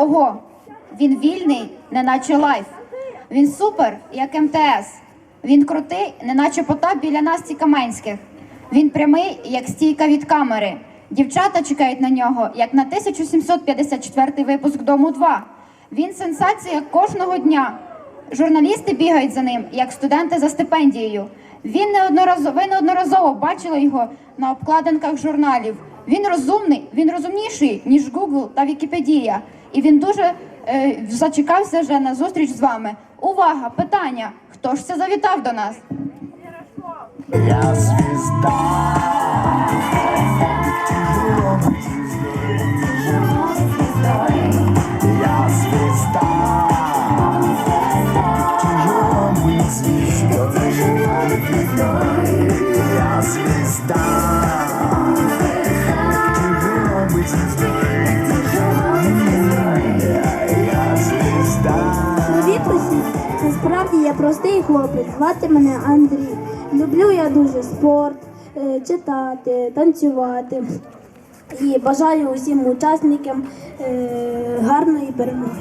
Ого, він вільний, неначе лайф. Він супер, як МТС. Він крутий, неначе Потап біля Насті Каменських. Він прямий, як стійка від камери. Дівчата чекають на нього, як на 1754 випуск Дому 2. Він сенсація кожного дня. Журналісти бігають за ним, як студенти за стипендією. Він неодноразово, ви неодноразово бачили його на обкладинках журналів. Він розумний, він розумніший, ніж Google та Вікіпедія. І він дуже е, зачекався вже на зустріч з вами. Увага! Питання: хто ж це завітав до нас? Я звезда. Привіт! Насправді я простий хлопець, звати мене Андрій. Люблю я дуже спорт, е, читати, танцювати. І бажаю усім учасникам е, гарної перемоги.